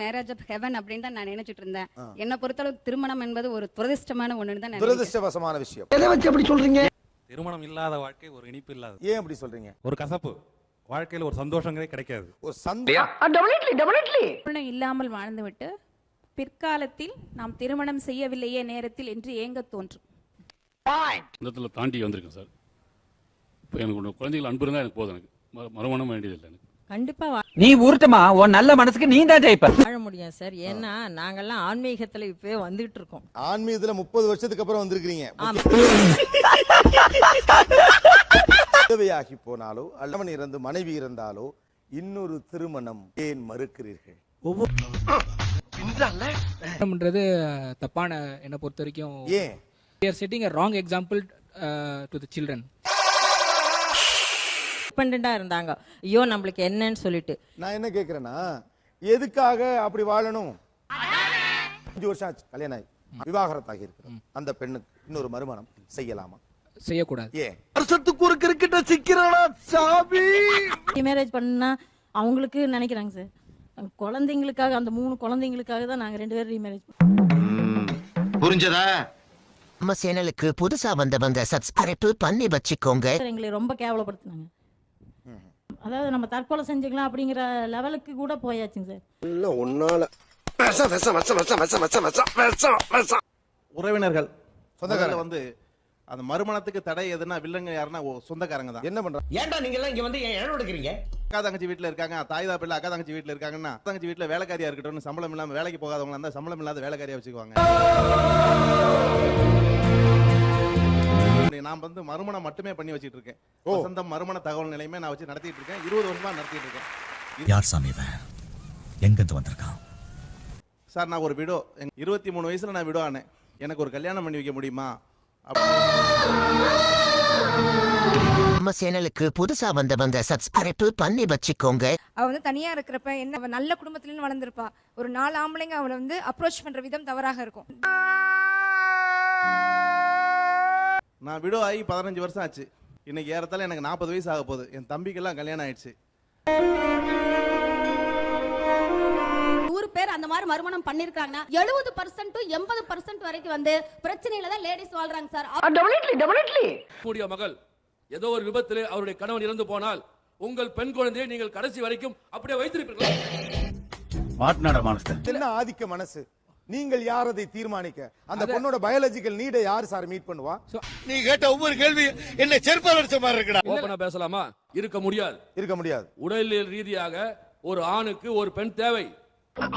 Marriage of heaven அப்படின்னு தான் நான் நினைச்சிட்டு இருந்தேன். என்னை பொறுத்தளவு திருமணம் என்பது ஒரு துரதிர்ஷ்டமான ஒண்ணுன்னு தான். துரதிருஷ்டவசமான விஷயம். எதை வச்சு அப்படி சொல்றீங்க? திருமணம் இல்லாத வாழ்க்கை ஒரு இனிப்பு இல்லாத ஏன் அப்படி சொல்றீங்க? ஒரு கசப்பு. வாழ்க்கையில் ஒரு சந்தோஷங்களே கிடைக்காது. ஒரு சந்தோஷம் இல்லாமல் வாழ்ந்துவிட்டு பிற்காலத்தில் நாம் திருமணம் செய்யவில்லையே நேரத்தில் என்று ஏங்க தோன்றும். தாண்டி வந்திருக்கேன் சார். இப்போ எனக்கு குழந்தைகள் அன்பு இருந்தால் எனக்கு போதும் எனக்கு. மறுமணம் வேண்டியதில்லை எனக்கு. கண்டிப்பா நீ ஊர்த்தமா உன் நல்ல மனசுக்கு நீ தான் ஜெயிப்ப. வாழ முடியும் சார். ஏன்னா நாங்கெல்லாம் ஆன்மீகத்துல இப்பவே வந்துகிட்டு இருக்கோம் ஆன்மீகத்துல முப்பது வருஷத்துக்கு அப்புறம் வந்திருக்கிறீங்க. ஆமா. விதவையாகி போனாலோ அல்லவன் இறந்து மனைவி இறந்தாலோ இன்னொரு திருமணம் ஏன் மறுக்கிறீர்கள்? திருமணம்ன்றது தப்பான என்னை பொறுத்த வரைக்கும் ஏன்? Are setting a wrong example to the children டிபெண்டா இருந்தாங்க. ஐயோ நம்மளுக்கு என்னன்னு சொல்லிட்டு. நான் என்ன கேக்குறேன்னா எதுக்காக அப்படி வாழணும்? அஞ்சு வருஷம் ஆச்சு கல்யாணம் ஆகி. விவாகரத்தாகி இருக்கிறோம். அந்த பெண்ணுக்கு இன்னொரு மறுமணம் செய்யலாமா? செய்யக்கூடாது. ஏன்? வருஷத்துக்கு ஒரு கிரிக்கெட்ட சிக்கிறானா சாமி மேரேஜ் பண்ணா அவங்களுக்கு நினைக்கிறாங்க சார். குழந்தைங்களுக்காக அந்த மூணு குழந்தைங்களுக்காக தான் நாங்க ரெண்டு பேரும் ரீமேரேஜ் புரிஞ்சதா? நம்ம சேனலுக்கு புதுசா வந்தவங்க சப்ஸ்கிரைப் பண்ணி வச்சுக்கோங்க. எங்களை ரொம்ப கேவலப்படுத்தினாங்க. அதாவது நம்ம தற்கொலை செஞ்சுக்கலாம் அப்படிங்கிற லெவலுக்கு கூட போயாச்சுங்க சார். இல்லை ஒன்னால உறவினர்கள். சொந்தக்காரங்க. வந்து அந்த மறுமணத்துக்கு தடை எதுனா வில்லங்க யாருன்னா ஓ, சொந்தக்காரங்க தான். என்ன பண்றாங்க ஏன்டா நீங்க எல்லாம் இங்க வந்து ஏன் இடம் எடுக்கிறீங்க? அக்கா தங்கச்சி வீட்டுல இருக்காங்க தாய் தாப்பிள்ள அக்கா தங்கச்சி வீட்டுல இருக்காங்கன்னா அக்கா தங்கச்சி வீட்டுல வேலைக்காரியா இருக்கட்டும் சம்பளம் இல்லாம வேலைக்கு போகாதவங்களா அந்த சம்பளம் இல்லாத வேலைக்காரியா வச்சுக்குவாங்க. நான் வந்து மறுமணம் மட்டுமே பண்ணி வச்சிட்டு இருக்கேன் வசந்தம் மறுமண தகவல் நிலையமே நான் வச்சு நடத்திட்டு இருக்கேன் இருபது வருஷமா நடத்திட்டு இருக்கேன் யார் சாமி இவன்? எங்கிருந்து வந்திருக்கான்? சார் நான் ஒரு விடோ. இருபத்தி மூணு வயசுல நான் விடோ ஆனேன். எனக்கு ஒரு கல்யாணம் பண்ணி வைக்க முடியுமா? நம்ம சேனலுக்கு புதுசா வந்தவங்க சப்ஸ்கிரைப் பண்ணி வச்சுக்கோங்க. அவ வந்து தனியா இருக்கிறப்ப என்ன அவ நல்ல குடும்பத்துல வளர்ந்துருப்பா. ஒரு நாலு ஆம்பளைங்க அவளை வந்து அப்ரோச் பண்ற விதம் தவறாக இருக்கும். நான் விடோ ஆகி பதினஞ்சு வருஷம் ஆச்சு. இன்னைக்கு ஏறத்தால எனக்கு நாற்பது வயசு ஆக போகுது. என் தம்பிக்கெல்லாம் கல்யாணம் ஆயிடுச்சு. நூறு பேர் அந்த மாதிரி மறுமணம் பண்ணிருக்காங்கன்னா எழுபது பர்சன்ட் எண்பது பர்சன்ட் வரைக்கும் வந்து பிரச்சனையில தான் லேடிஸ் வாழ்றாங்க சார். டெபினெட்லி டெபினெட்லி கூடிய மகள் ஏதோ ஒரு விபத்தில் அவருடைய கணவன் இறந்து போனால் உங்கள் பெண் குழந்தையை நீங்கள் கடைசி வரைக்கும் அப்படியே வைத்திருப்பீர்களா? மானஸ்தன் என்ன ஆதிக்க மனசு? நீங்கள் யார் அதை தீர்மானிக்க? அந்த பொண்ணோட பயாலஜிக்கல் நீடை யார் சார் மீட் பண்ணுவா? நீ கேட்ட ஒவ்வொரு கேள்வி என்ன செருப்பால் அடிச்ச மாதிரி இருக்குடா. ஓப்பனா பேசலாமா? இருக்க முடியாது. இருக்க முடியாது. உடலியல் ரீதியாக ஒரு ஆணுக்கு ஒரு பெண் தேவை.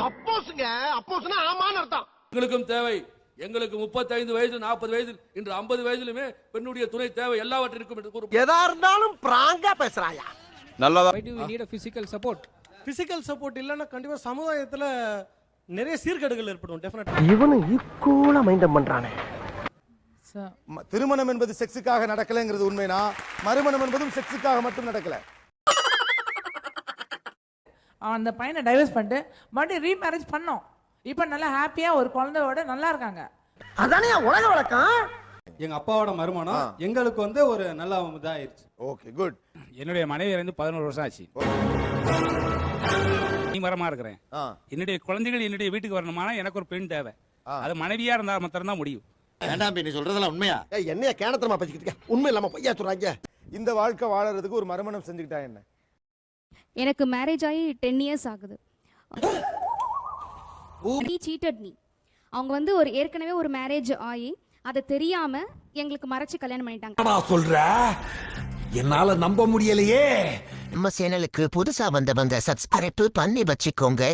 அப்போஸ்ங்க அப்போஸ்னா ஆமான்னு அர்த்தம். எங்களுக்கும் தேவை. எங்களுக்கு முப்பத்தைந்து வயது நாற்பது வயது இன்று ஐம்பது வயதிலுமே பெண்ணுடைய துணை தேவை எல்லாவற்றிற்கும் எதா இருந்தாலும் பிராங்கா பேசுறாயா? Why do we need physical support physical support இல்லைன்னா கண்டிப்பா சமுதாயத்துல நிறைய சீர்கேடுகள் ஏற்படும் டெஃபினட் இவனு ஈக்குவலா மைண்டம் பண்றானே. திருமணம் என்பது செக்ஸுக்காக நடக்கலைங்கிறது உண்மைனா மறுமணம் என்பதும் செக்ஸுக்காக மட்டும் நடக்கல. அந்த பையனை டைவர்ஸ் பண்ணிட்டு மறுபடியும் ரீமேரேஜ் பண்ணோம். இப்போ நல்லா ஹாப்பியா ஒரு குழந்தையோட நல்லா இருக்காங்க. அதானே உலக வழக்கம்? எங்க அப்பாவோட மறுமணம் ஆ. எங்களுக்கு வந்து ஒரு நல்ல இதாயிருச்சு. ஓகே குட் என்னுடைய மனைவி இருந்து பதினோரு வருஷம் ஆச்சு. நீ மரமா இருக்கிறேன் என்னுடைய குழந்தைகள் என்னுடைய வீட்டுக்கு வரணுமானா எனக்கு ஒரு பெண் தேவை. அது மனைவியா இருந்தா மாத்திரம் தான் முடியும். வேண்டாம் நீ சொல்றதெல்லாம் உண்மையா? என்னைய கேனத்தனமா பேசிக்கிட்டு இருக்க? உண்மை இல்லாம பொய்யா சொல்றாங்க? இந்த வாழ்க்கை வாழறதுக்கு ஒரு மறுமணம் செஞ்சுக்கிட்டா என்ன? எனக்கு மேரேஜ் ஆகி டென் இயர்ஸ் ஆகுது. சீட்டட் மீ அவங்க வந்து ஒரு ஏற்கனவே ஒரு மேரேஜ் ஆகி அதை தெரியாம எங்களுக்கு மறைச்சு கல்யாணம் பண்ணிட்டாங்க. சொல்ற? என்னால நம்ப முடியலையே. நம்ம சேனலுக்கு புதுசா வந்தவங்க சப்ஸ்கிரைப் பண்ணி வச்சுக்கோங்க.